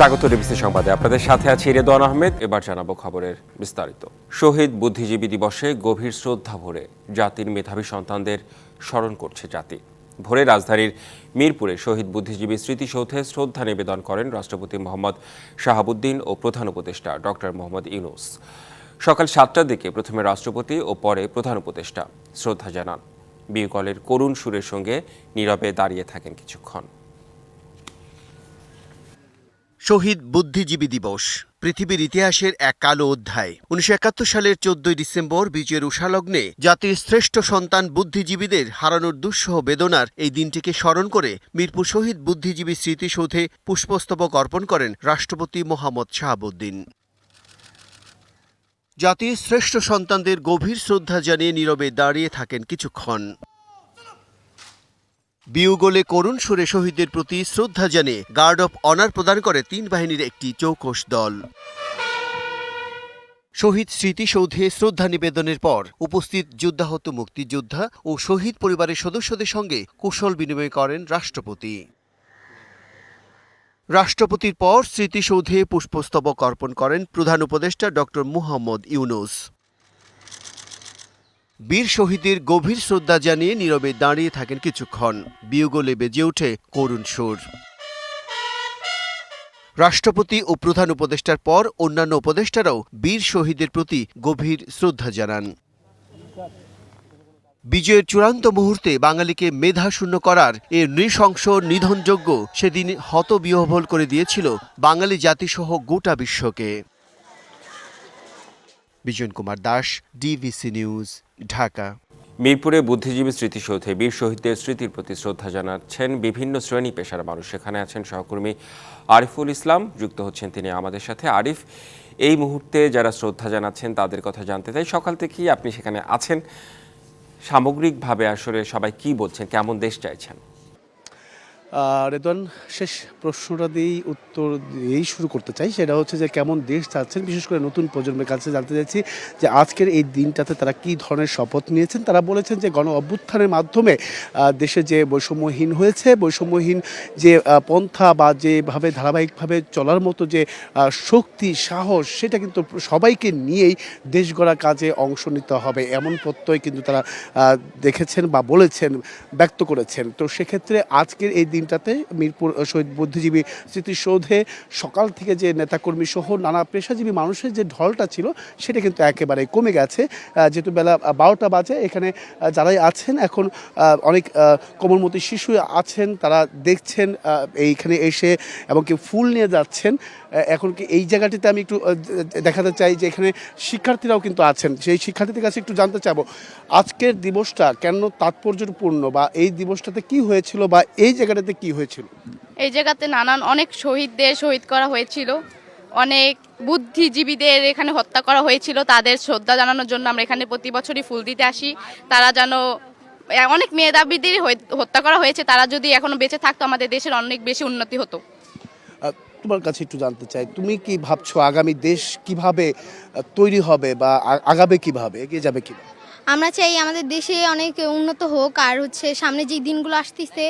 স্বাগত ডিবিসি সংবাদে। আপনাদের সাথে আছি রেদওয়ান আহমেদ। এবার জানাব খবরের বিস্তারিত। শহীদ বুদ্ধিজীবী দিবসে গভীর শ্রদ্ধা ভরে জাতির মেধাবী সন্তানদের স্মরণ করছে জাতি। ভোরে রাজধানীর মিরপুরে শহীদ বুদ্ধিজীবী স্মৃতিসৌধে শ্রদ্ধা নিবেদন করেন রাষ্ট্রপতি মোহাম্মদ শাহাবুদ্দিন ও প্রধান উপদেষ্টা ডক্টর মোহাম্মদ ইউনুস। সকাল সাতটার দিকে প্রথমে রাষ্ট্রপতি ও পরে প্রধান উপদেষ্টা। শ্রদ্ধা জানান বিউকলের করুণ সুরের সঙ্গে নীরবে দাঁড়িয়ে থাকেন কিছুক্ষণ। শহীদ বুদ্ধিজীবী দিবস, পৃথিবীর ইতিহাসের এক কালো অধ্যায়। উনিশশো একাত্তর সালের চোদ্দই ডিসেম্বর বিজয়ের উষালগ্নে জাতির শ্রেষ্ঠ সন্তান বুদ্ধিজীবীদের হারানোর দুঃসহ বেদনার এই দিনটিকে স্মরণ করে মিরপুর শহীদ বুদ্ধিজীবী স্মৃতিসৌধে পুষ্পস্তবক অর্পণ করেন রাষ্ট্রপতি মোহাম্মদ শাহাবুদ্দিন। জাতির শ্রেষ্ঠ সন্তানদের গভীর শ্রদ্ধা জানিয়ে নীরবে দাঁড়িয়ে থাকেন কিছুক্ষণ। বিউগোলে করুণ সুরে শহীদদের প্রতি শ্রদ্ধা জানিয়ে গার্ড অফ অনার প্রদান করে তিন বাহিনীর একটি চৌকস দল। শহীদ স্মৃতিসৌধে শ্রদ্ধা নিবেদনের পর উপস্থিত যুদ্ধাহত মুক্তিযোদ্ধা ও শহীদ পরিবারের সদস্যদের সঙ্গে কুশল বিনিময় করেন রাষ্ট্রপতি। রাষ্ট্রপতির পর স্মৃতিসৌধে পুষ্পস্তবক অর্পণ করেন প্রধান উপদেষ্টা ড মুহাম্মদ ইউনুস। বীর শহীদের গভীর শ্রদ্ধা জানিয়ে নীরবে দাঁড়িয়ে থাকেন কিছুক্ষণ। বিয়োগলে বেজে ওঠে করুণ সুর। রাষ্ট্রপতি ও প্রধান উপদেষ্টার পর অন্যান্য উপদেষ্টারাও বীর শহীদের প্রতি গভীর শ্রদ্ধা জানান। বিজয়ের চূড়ান্ত মুহূর্তে বাঙালিকে মেধাশূন্য করার এ নৃশংস নিধনযোগ্য সেদিন হতবিহ্বল করে দিয়েছিল বাঙালি জাতিসহ গোটা বিশ্বকে। Bijoyon Kumar Das DBC news Dhaka. মিরপুরে বুদ্ধিজীবী স্মৃতিসৌধে বীর শহীদদের স্মৃতির প্রতি শ্রদ্ধা জানাচ্ছেন বিভিন্ন শ্রেণি পেশার মানুষ। সেখানে আছেন সহকর্মী আরিফুল ইসলাম। যুক্ত হচ্ছেন তিনি আমাদের সাথে। আরিফ, এই মুহূর্তে যারা শ্রদ্ধা জানাচ্ছেন, তাদের কথা জানতে চাই। সকাল থেকেই আপনি সেখানে আছেন। সামগ্রিকভাবে আসলে সবাই কি বলছেন? কেমন দেশ চাইছেন? রেদওয়ান, শেষ প্রশ্নটা দিয়েই উত্তর দিয়েই শুরু করতে চাই। সেটা হচ্ছে যে কেমন দেশ চাচ্ছেন? বিশেষ করে নতুন প্রজন্মের কাছে জানতে চাইছি যে আজকের এই দিনটাতে তারা কি ধরনের শপথ নিয়েছেন? তারা বলেছেন যে গণ অভ্যুত্থানের মাধ্যমে দেশে যে বৈষম্যহীন হয়েছে, বৈষম্যহীন যে পন্থা বা যেভাবে ধারাবাহিকভাবে চলার মতো যে শক্তি, সাহস, সেটা কিন্তু সবাইকে নিয়েই দেশ গড়া কাজে অংশ নিতে হবে। এমন প্রত্যয় কিন্তু তারা দেখেছেন বা বলেছেন, ব্যক্ত করেছেন। তো সেক্ষেত্রে আজকের এই দিনটাতে মিরপুর শহীদ বুদ্ধিজীবী স্মৃতিসৌধে সকাল থেকে যে নেতাকর্মী সহ নানা পেশাজীবী মানুষের যে ঢলটা ছিল, সেটা কিন্তু একেবারে কমে গেছে। যেহেতু বেলা বারোটা বাজে, এখানে যারাই আছেন, এখন অনেক কোমলমতি শিশু আছেন, তারা দেখছেন এইখানে এসে এবং কি ফুল নিয়ে যাচ্ছেন। এখন কি এই জায়গাটিতে আমি একটু দেখাতে চাই যে এখানে শিক্ষার্থীরাও কিন্তু আছেন। সেই শিক্ষার্থীদের কাছে একটু জানতে চাবো, আজকের দিবসটা কেন তাৎপর্যপূর্ণ বা এই দিবসটাতে কি হয়েছিল বা এই জায়গাটাতে কি হয়েছিল? এই জায়গাতে নানান অনেক শহীদদের শহীদ করা হয়েছিল। অনেক বুদ্ধিজীবীদের এখানে হত্যা করা হয়েছিল। তাদের শ্রদ্ধা জানানোর জন্য আমরা এখানে প্রতি বছরই ফুল দিতে আসি। তারা যেন অনেক মেধাবীদের হত্যা করা হয়েছে। তারা যদি এখনও বেঁচে থাকতো আমাদের দেশের অনেক বেশি উন্নতি হতো। তোমার কাছে একটু জানতে চাই তুমি কি ভাবছ আগামী দেশ কীভাবে তৈরি হবে বা আগাবে কীভাবে এগিয়ে যাবে কীভাবে? আমরা চাই আমাদের দেশে অনেক উন্নত হোক আর হচ্ছে সামনে যেই দিনগুলো আসতেছে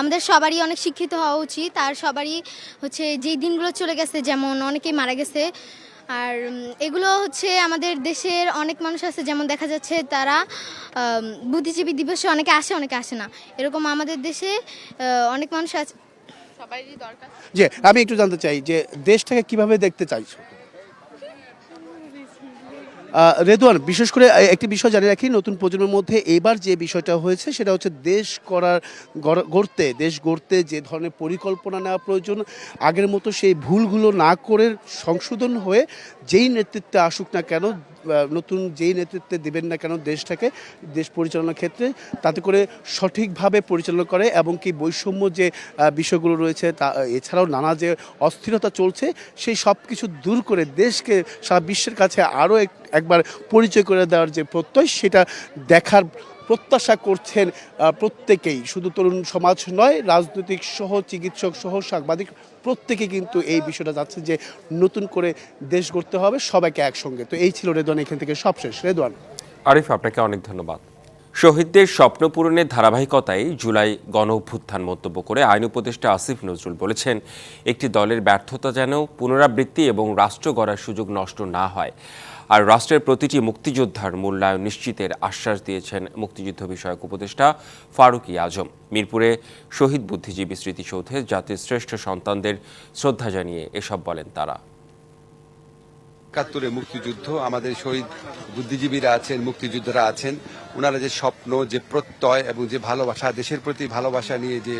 আমাদের সবারই অনেক শিক্ষিত হওয়া উচিত আর সবারই হচ্ছে যেই দিনগুলো চলে গেছে যেমন অনেকেই মারা গেছে আর এগুলো হচ্ছে আমাদের দেশের অনেক মানুষ আছে যেমন দেখা যাচ্ছে তারা বুদ্ধিজীবী দিবসে অনেকে আসে অনেকে আসে না। এরকম আমাদের দেশে অনেক মানুষ আছে। সবারই দরকার। যে আমি একটু জানতে চাই যে দেশটাকে কীভাবে দেখতে চাইছো আহ, রেদওয়ান বিশেষ করে একটি বিষয় জানিয়ে রাখি নতুন প্রজন্মের মধ্যে এবার যে বিষয়টা হয়েছে সেটা হচ্ছে দেশ করার গড়- গড়তে দেশ গড়তে যে ধরনের পরিকল্পনা নেওয়া প্রয়োজন আগের মতো সেই ভুলগুলো না করে সংশোধন হয়ে যেই নেতৃত্বে আসুক না কেন নতুন যেই নেতৃত্বে দেবেন না কেন দেশটাকে, দেশ পরিচালনার ক্ষেত্রে, তাতে করে সঠিকভাবে পরিচালনা করে এবং কি বৈষম্য যে বিষয়গুলো রয়েছে, তা, এছাড়াও নানা যে অস্থিরতা চলছে, সেই সব কিছু দূর করে দেশকে সারা বিশ্বের কাছে আরও একবার পরিচয় করে দেওয়ার যে প্রত্যয়, সেটা দেখার প্রত্যাশা করছেন প্রত্যেকেই। শুধু তরুণ সমাজ নয়, রাজনৈতিক সহ চিকিৎসক সহ সাংবাদিক প্রত্যেকে কিন্তু এই বিষয়টা যাচ্ছে যে নতুন করে দেশ গড়তে হবে, সবাইকে একসঙ্গে। তো এই ছিল রেদান এখান থেকে সবশেষ রেদান আরিফ, আপনাকে অনেক ধন্যবাদ। শহীদদের স্বপ্ন পূরণের ধারাবাহিকতায় জুলাই গণ অভ্যুত্থান মন্তব্য করে আইন উপদেষ্টা আসিফ নজরুল বলেছেন, একটি দলের ব্যর্থতা যেন পুনরাবৃত্তি এবং রাষ্ট্র গড়ার সুযোগ নষ্ট না হয়। আর রাষ্ট্রের প্রতিটি মুক্তিযোদ্ধার মূল্যায়ন নিশ্চিতের আশ্বাস দিয়েছেন মুক্তিযুদ্ধ বিষয়ক উপদেষ্টা ফারুকী আজম। মিরপুরে শহীদ বুদ্ধিজীবী স্মৃতিসৌধে জাতির শ্রেষ্ঠ সন্তানদের শ্রদ্ধা জানিয়ে এসব বলেন তারা। একাত্তরে মুক্তিযুদ্ধ, আমাদের শহীদ বুদ্ধিজীবীরা আছেন, মুক্তিযোদ্ধারা আছেন। ওনারা যে স্বপ্ন, যে প্রত্যয় এবং যে ভালোবাসা, দেশের প্রতি ভালোবাসা নিয়ে যে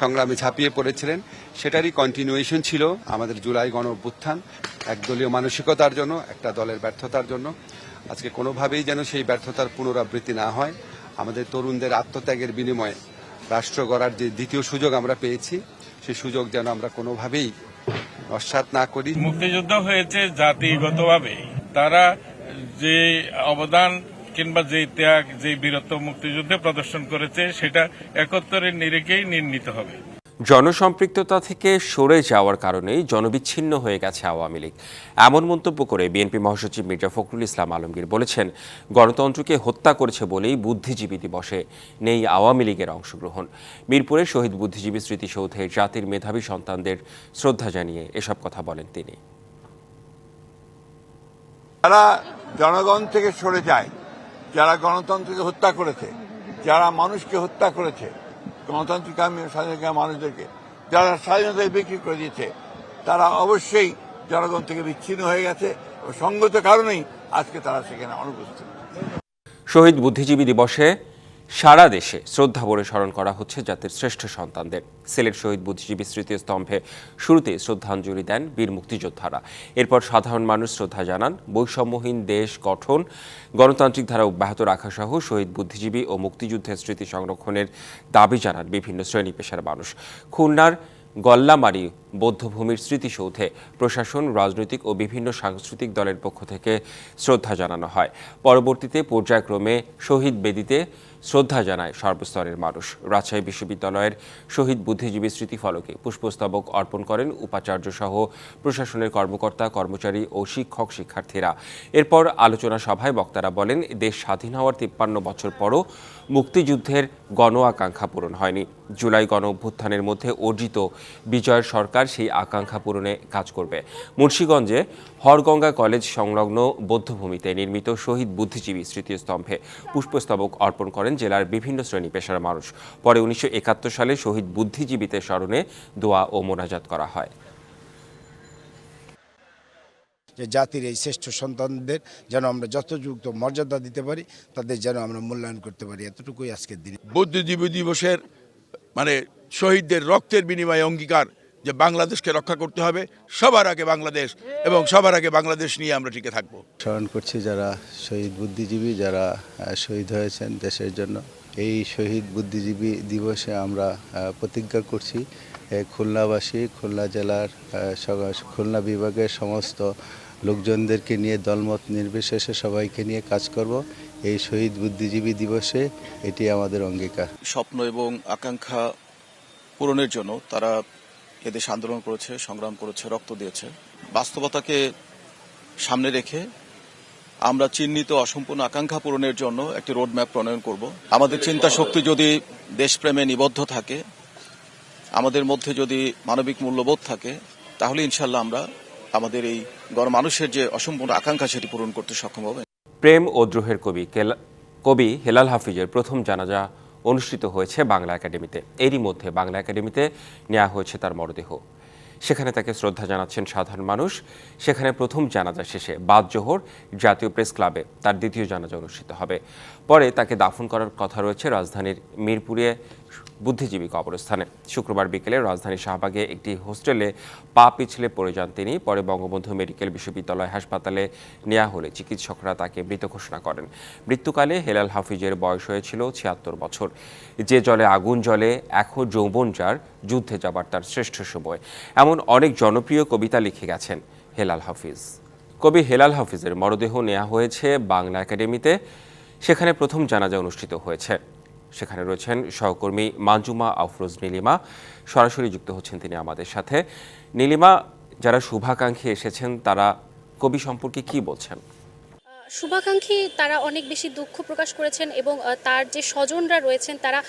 সংগ্রামে ঝাঁপিয়ে পড়েছিলেন, সেটারই কন্টিনিউয়েশন ছিল আমাদের জুলাই গণ অভ্যুত্থান একদলীয় মানসিকতার জন্য, একটা দলের ব্যর্থতার জন্য। আজকে কোনোভাবেই যেন সেই ব্যর্থতার পুনরাবৃত্তি না হয়, আমাদের তরুণদের আত্মত্যাগের বিনিময়ে রাষ্ট্র গড়ার যে দ্বিতীয় সুযোগ আমরা পেয়েছি, সেই সুযোগ যেন আমরা কোনোভাবেই নস্বাত না করি। মুক্তিযুদ্ধ হয়েছে জাতিগতভাবে। তারা যে অবদান কিংবা যে ত্যাগ, যে বীরত্ব মুক্তিযুদ্ধে প্রদর্শন করেছে, সেটা একত্তরের নিরিখেই নির্মিত হবে। জনসম্পৃক্ততা থেকে সরে যাওয়ার কারণেই জনবিচ্ছিন্ন হয়ে গেছে আওয়ামী লীগ। এমন মন্তব্য করে বিএনপি মহাসচিব মির্জা ফখরুল ইসলাম আলমগীর বলেছেন, গণতন্ত্রকে হত্যা করেছে বলেই বুদ্ধিজীবী দিবসে নেই আওয়ামী লীগের অংশগ্রহণ। মিরপুরে শহীদ বুদ্ধিজীবী স্মৃতিসৌধে জাতির মেধাবী সন্তানদের শ্রদ্ধা জানিয়ে এসব কথা বলেন তিনি। যারা জনগণ থেকে সরে যায়, যারা গণতন্ত্রকে হত্যা করেছে, যারা মানুষকে হত্যা করেছে গণতান্ত্রিক স্বাধীনতা মানুষদেরকে, যারা স্বাধীনতায় বিক্রি করে দিয়েছে, তারা অবশ্যই জনগণ থেকে বিচ্ছিন্ন হয়ে গেছে সঙ্গত কারণেই আজকে তারা সেখানে অনুপস্থিত। শহীদ বুদ্ধিজীবী দিবসে সারা দেশে শ্রদ্ধা ভরে স্মরণ করা হচ্ছে জাতির শ্রেষ্ঠ সন্তানদের। সিলেট শহীদ বুদ্ধিজীবী স্মৃতিস্তম্ভে শুরুতে শ্রদ্ধাঞ্জলি দেন বীর মুক্তিযোদ্ধারা। এরপর সাধারণ মানুষ শ্রদ্ধা জানান, বৈষম্যহীন দেশ গঠন, গণতান্ত্রিক ধারা অব্যাহত রাখা সহ শহীদ বুদ্ধিজীবী ও মুক্তিযুদ্ধের স্মৃতি সংরক্ষণের দাবি জানান বিভিন্ন শ্রেণি পেশার মানুষ। খুলনার গল্লামারি বৌদ্ধভূমির স্মৃতিসৌধে প্রশাসন, রাজনৈতিক ও বিভিন্ন সাংস্কৃতিক দলের পক্ষ থেকে শ্রদ্ধা জানানো হয়। পরবর্তীতে পর্যায়ক্রমে শহীদ বেদিতে শ্রদ্ধা জানায় সর্বস্তরের মানুষ। রাজশাহী বিশ্ববিদ্যালয়ের শহীদ বুদ্ধিজীবী স্মৃতিফলকে পুষ্পস্তবক অর্পণ করেন উপাচার্য সহ প্রশাসনের কর্মকর্তা, কর্মচারী ও শিক্ষক, শিক্ষার্থীরা। এরপর আলোচনা সভায় বক্তারা বলেন, দেশ স্বাধীন হওয়ার তিপ্পান্ন বছর পরও মুক্তিযুদ্ধের গণ আকাঙ্ক্ষা পূরণ হয়নি। জুলাই গণ অভ্যুত্থানের মধ্যে অর্জিত বিজয়ের সরকার সেই আকাঙ্ক্ষা পূরণে কাজ করবে। মুন্সীগঞ্জে হরগঙ্গা কলেজ সংলগ্ন বৌদ্ধভূমিতে নির্মিত শহীদ বুদ্ধিজীবী স্মৃতিস্তম্ভে পুষ্পস্তবক অর্পণ করেন জেলার বিভিন্ন শ্রেণি পেশার মানুষ। পরে উনিশশো একাত্তর সালে শহীদ বুদ্ধিজীবীদের স্মরণে দোয়া ও মোনাজাত করা হয়। যে জাতির এই শ্রেষ্ঠ সন্তানদের যেন আমরা যথাযুক্ত মর্যাদা দিতে পারি তাদের যেন আমরা মূল্যায়ন করতে পারি। এতটুকুই আজকের দিনে। বুদ্ধিজীবী দিবসের মানে শহীদদের রক্তের বিনিময়ে অঙ্গীকার যে বাংলাদেশকে রক্ষা করতে হবে সবার আগে বাংলাদেশ এবং সবার আগে বাংলাদেশ নিয়ে আমরা টিকে থাকব। স্মরণ করছি যারা শহীদ বুদ্ধিজীবী যারা শহীদ হয়েছেন দেশের জন্য এই শহীদ বুদ্ধিজীবী দিবসে আমরা প্রতিজ্ঞা করছি খুলনাবাসী খুলনা জেলার খুলনা বিভাগের সমস্ত লোকজনদেরকে নিয়ে দলমত নির্বিশেষে সবাইকে নিয়ে কাজ করব। এই শহীদ বুদ্ধিজীবী দিবসে এটি আমাদের অঙ্গীকার। স্বপ্ন এবং আকাঙ্ক্ষা পূরণের জন্য তারা এদেশে আন্দোলন করেছে, সংগ্রাম করেছে, রক্ত দিয়েছে। বাস্তবতাকে সামনে রেখে আমরা চিহ্নিত অসম্পূর্ণ আকাঙ্ক্ষা পূরণের জন্য একটি রোডম্যাপ প্রণয়ন করব। আমাদের চিন্তা শক্তি যদি দেশপ্রেমে নিবদ্ধ থাকে, আমাদের মধ্যে যদি মানবিক মূল্যবোধ থাকে, তাহলে ইনশাল্লাহ আমরা আমাদের এই গণমানুষের যে অসম্পূর্ণ আকাঙ্ক্ষা সেটি পূরণ করতে সক্ষম হবে। প্রেম ও দ্রোহের কবি কবি হেলাল হাফিজের প্রথম জানাজা অনুষ্ঠিত হয়েছে বাংলা একাডেমিতে। এরই মধ্যে বাংলা একাডেমিতে নেওয়া হয়েছে তার মরদেহ। সেখানে তাকে শ্রদ্ধা জানাচ্ছেন সাধারণ মানুষ। সেখানে প্রথম জানাজা শেষে বাদ জোহর জাতীয় প্রেস ক্লাবে তার দ্বিতীয় জানাজা অনুষ্ঠিত হবে। পরে তাকে দাফন করার কথা রয়েছে রাজধানীর মিরপুরে বুদ্ধিজীবী কবরস্থানে। শুক্রবার বিকেলে রাজধানীর শাহবাগে একটি হোস্টেলে পা পিছলে পড়ে যান তিনি। পরে বঙ্গবন্ধু মেডিকেল বিশ্ববিদ্যালয় হাসপাতালে নেওয়া হলে চিকিৎসকরা তাকে মৃত ঘোষণা করেন। মৃত্যুকালে হেলাল হাফিজের বয়স হয়েছিল ছিয়াত্তর বছর। যে জলে আগুন জলে এখন যৌবন যার, যুদ্ধে যাবার তার শ্রেষ্ঠ সময়। এমন অনেক জনপ্রিয় কবিতা লিখে গেছেন হেলাল হাফিজ। কবি হেলাল হাফিজের মরদেহ নেওয়া হয়েছে বাংলা একাডেমিতে। সেখানে প্রথম জানাজা অনুষ্ঠিত হয়েছে। সেখানে রয়েছেন সহকর্মী মানজুমা আফরোজ নীলিমা। সরাসরি যুক্ত হচ্ছেন তিনি আমাদের সাথে। নীলিমা, যারা শুভাকাঙ্ক্ষী এসেছেন, তারা কবি সম্পর্কে কি বলছেন? শুভাকাঙ্ক্ষী তারা অনেক বেশি দুঃখ প্রকাশ করেছেন এবং তার যে স্বজনরা রয়েছেন তারা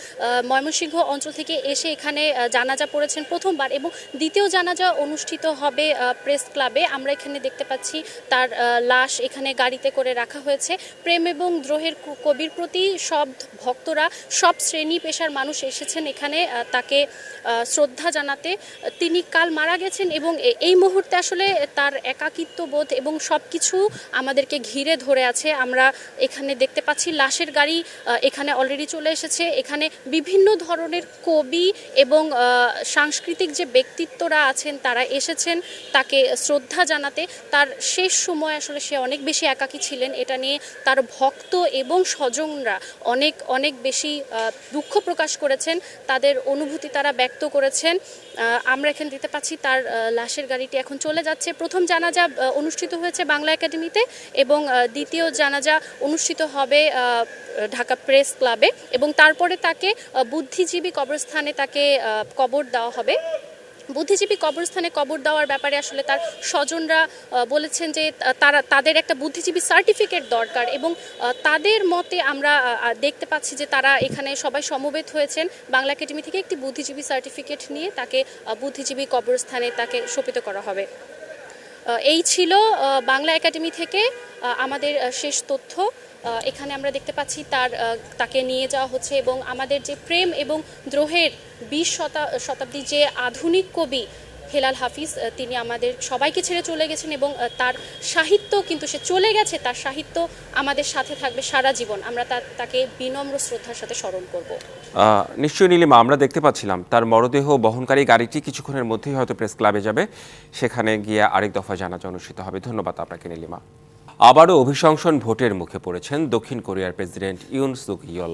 ময়মনসিংহ অঞ্চল থেকে এসে এখানে জানাজা পড়েছেন প্রথমবার এবং দ্বিতীয় জানাজা অনুষ্ঠিত হবে প্রেস ক্লাবে। আমরা এখানে দেখতে পাচ্ছি তার লাশ এখানে গাড়িতে করে রাখা হয়েছে। প্রেম এবং দ্রোহের কবির প্রতি সব ভক্তরা, সব শ্রেণি পেশার মানুষ এসেছেন এখানে তাকে শ্রদ্ধা জানাতে। তিনি কাল মারা গেছেন এবং এই মুহূর্তে আসলে তার একাকিত্ব বোধ এবং সব কিছু আমাদেরকে ঘিরে ধরে আছে। আমরা এখানে দেখতে পাচ্ছি লাশের গাড়ি এখানে অলরেডি চলে এসেছে। এখানে বিভিন্ন ধরনের কবি এবং সাংস্কৃতিক যে ব্যক্তিত্বরা আছেন, তারা এসেছেন তাকে শ্রদ্ধা জানাতে। তার শেষ সময় আসলে সে অনেক বেশি একাকী ছিলেন। এটা নিয়ে তার ভক্ত এবং স্বজনরা অনেক অনেক বেশি দুঃখ প্রকাশ করেছেন। তাদের অনুভূতি তারা ব্যক্ত করেছেন। আমরা এখানে দিতে পাচ্ছি তার লাশের গাড়িটি এখন চলে যাচ্ছে। প্রথম জানাজা অনুষ্ঠিত হয়েছে বাংলা একাডেমিতে এবং দ্বিতীয় জানাজা অনুষ্ঠিত হবে ঢাকা প্রেস ক্লাবে এবং তারপরে তাকে বুদ্ধিজীবী কবরস্থানে তাকে কবর দেওয়া হবে। বুদ্ধিজীবী কবরস্থানে কবর দেওয়ার ব্যাপারে আসলে তার স্বজনরা বলেছেন যে তারা, তাদের একটা বুদ্ধিজীবী সার্টিফিকেট দরকার এবং তাদের মতে আমরা দেখতে পাচ্ছি যে তারা এখানে সবাই সমবেত হয়েছেন। বাংলা একাডেমি থেকে একটি বুদ্ধিজীবী সার্টিফিকেট নিয়ে তাকে বুদ্ধিজীবী কবরস্থানে তাকে শোপিত করা হবে। এই ছিল বাংলা একাডেমি থেকে আমাদের শেষ তথ্য। এখানে আমরা দেখতে পাচ্ছি তার তাকে নিয়ে যাওয়া হচ্ছে এবং আমাদের যে প্রেম এবং দ্রোহের বিশ শতা শতাব্দী যে আধুনিক কবি হেলাল হাফিজ তিনি আমাদের সবাইকে ছেড়ে চলে গেছেন এবং তার সাহিত্য কিন্তু সে চলে গেছে, তার সাহিত্য আমাদের সাথে থাকবে সারা জীবন। আমরা তাকে বিনম্র শ্রদ্ধার সাথে স্মরণ করব। নিশ্চয়ই নীলিমা, আমরা দেখতে পাচ্ছিলাম, তার মরদেহ বহনকারী গাড়িটি কিছুক্ষণের মধ্যেই হয়তো প্রেস ক্লাবে যাবে, সেখানে গিয়ে আরেক দফা জানাজা অনুষ্ঠিত হবে। ধন্যবাদ আপনাকে, নীলিমা। আবারও অভিশংসন ভোটের মুখে পড়েছেন দক্ষিণ কোরিয়ার প্রেসিডেন্ট ইউন সুক ইয়ল।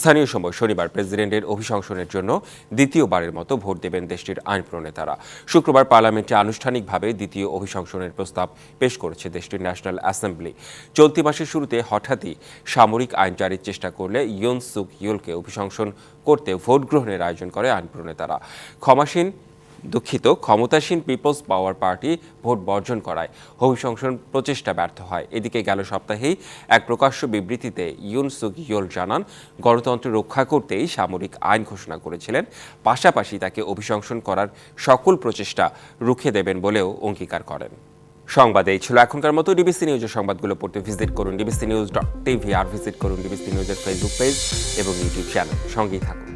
স্থানীয় সময় শনিবার প্রেসিডেন্টের অভিশংসনের জন্য দ্বিতীয়বারের মতো ভোট দেবেন দেশটির আইন প্রণেতারা। শুক্রবার পার্লামেন্টে আনুষ্ঠানিকভাবে দ্বিতীয় অভিশংসনের প্রস্তাব পেশ করেছে দেশটির ন্যাশনাল অ্যাসেম্বলি। চলতি মাসের শুরুতে হঠাৎই সামরিক আইন জারির চেষ্টা করলে ইয়ন সুক ইয়লকে অভিশংসন করতে ভোট গ্রহণের আয়োজন করে আইন প্রণেতারা। ক্ষমাসীন দুঃখিত, ক্ষমতাসীন পিপলস পাওয়ার পার্টি ভোট বর্জন করায়। অভিশংসন প্রচেষ্টা ব্যর্থ হয়। এদিকে গেল সপ্তাহেই এক প্রকাশ্য বিবৃতিতে ইউন সুক ইয়োল জানান, গণতন্ত্র রক্ষা করতেই সামরিক আইন ঘোষণা করেছিলেন। পাশাপাশি তাকে অভিশংসন করার সকল প্রচেষ্টা রুখে দেবেন বলেও অঙ্গীকার করেন। সংবাদ এই ছিল এখনকার মতো ডিবিসি নিউজের সংবাদগুলো পড়তে ভিজিট করুন। ডিবিসি নিউজ ডট টিভি আর ভিজিট করুন ডিবিসি নিউজের ফেসবুক পেজ এবং ইউটিউব চ্যানেল। সঙ্গেই থাকুন।